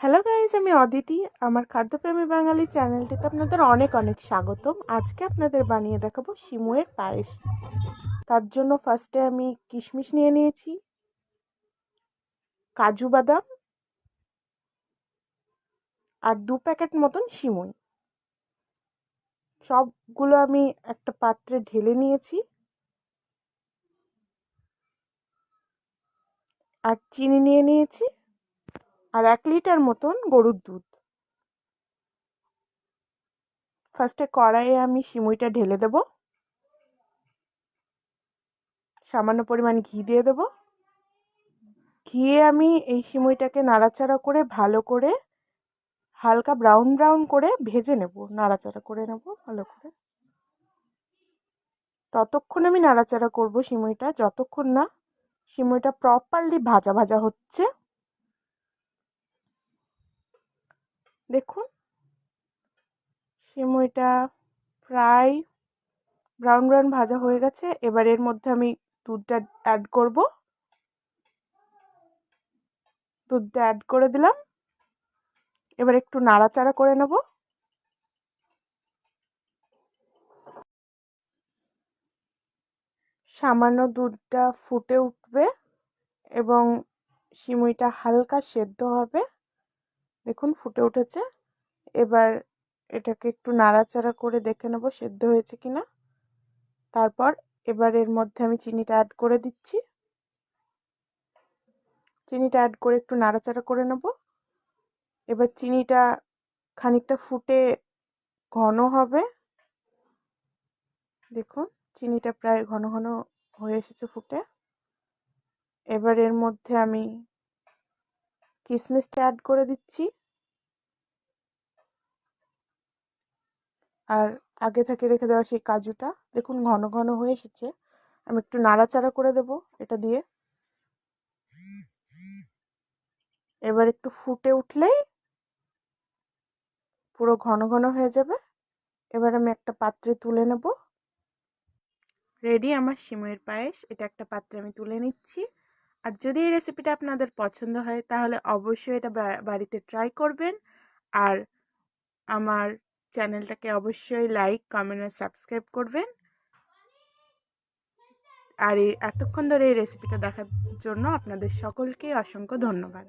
Hello guys আমি অদিতি। আমার খাদ্যপ্রেমী বাঙালি চ্যানেলটিতে আপনাদের অনেক অনেক স্বাগতম। আজকে আপনাদের বানিয়ে দেখাবো শিমুয়ের পায়েস। তার জন্য ফার্স্টে আমি কিশমিশ নিয়ে নিয়েছি, কাজু বাদাম, আর দু প্যাকেট মতন শিমুই। সবগুলো আমি একটা পাত্রে ঢেলে নিয়েছি। আর চিনি নিয়ে নিয়েছি। আর এক লিটার মতন গরুর দুধ। ফার্স্টে কড়াইয়ে আমি সিমুইটা ঢেলে দেব। সামান্য পরিমাণ ঘি দিয়ে দেব। ঘিয়ে আমি এই সিমুইটাকে নাড়াচাড়া করে ভালো করে হালকা ব্রাউন ব্রাউন করে ভেজে নেব। নাড়াচাড়া করে নেব ভালো করে। ততক্ষণ আমি নাড়াচাড়া করব সিমুইটা। যতক্ষণ না সিমুইটা প্রপারলি ভাজা ভাজা হচ্ছে দেখুন। সিমইটা প্রায় ব্রাউন ব্রাউন ভাজা হয়ে গেছে। এবার এর মধ্যে আমি দুধটা অ্যাড করব। দুধটা অ্যাড করে দিলাম। এবার একটু নাড়াচাড়া করে নেব। সামান্য দুধটা ফুটে উঠবে এবং সিমুইটা হালকা সেদ্ধ হবে। দেখুন, ফুটে উঠেছে। এবার এটাকে একটু নাড়াচাড়া করে দেখে নেব সেদ্ধ হয়েছে কিনা। তারপর এবার এর মধ্যে আমি চিনিটা অ্যাড করে দিচ্ছি। চিনিটা অ্যাড করে একটু নাড়াচাড়া করে নেব। এবার চিনিটা খানিকটা ফুটে ঘন হবে। দেখুন, চিনিটা প্রায় ঘন ঘন হয়ে এসেছে ফুটে। এবার এর মধ্যে আমি কিশমিশটা অ্যাড করে দিচ্ছি। আর আগে থেকে রেখে দেওয়া সেই কাজুটা, দেখুন ঘন ঘন হয়ে এসেছে। আমি একটু নাড়াচাড়া করে দেব এটা দিয়ে। এবার একটু ফুটে উঠলেই পুরো ঘন ঘন হয়ে যাবে। এবার আমি একটা পাত্রে তুলে নেব। রেডি আমার সিমের পায়েস, এটা একটা পাত্রে আমি তুলে নিচ্ছি। আর যদি এই রেসিপিটা আপনাদের পছন্দ হয়, তাহলে অবশ্যই এটা বাড়িতে ট্রাই করবেন। আর আমার চ্যানেলটাকে অবশ্যই লাইক কমেন্ট আর সাবস্ক্রাইব করবেন। আর এই, এতক্ষণ ধরে এই রেসিপিটা দেখার জন্য আপনাদের সকলকে অসংখ্য ধন্যবাদ।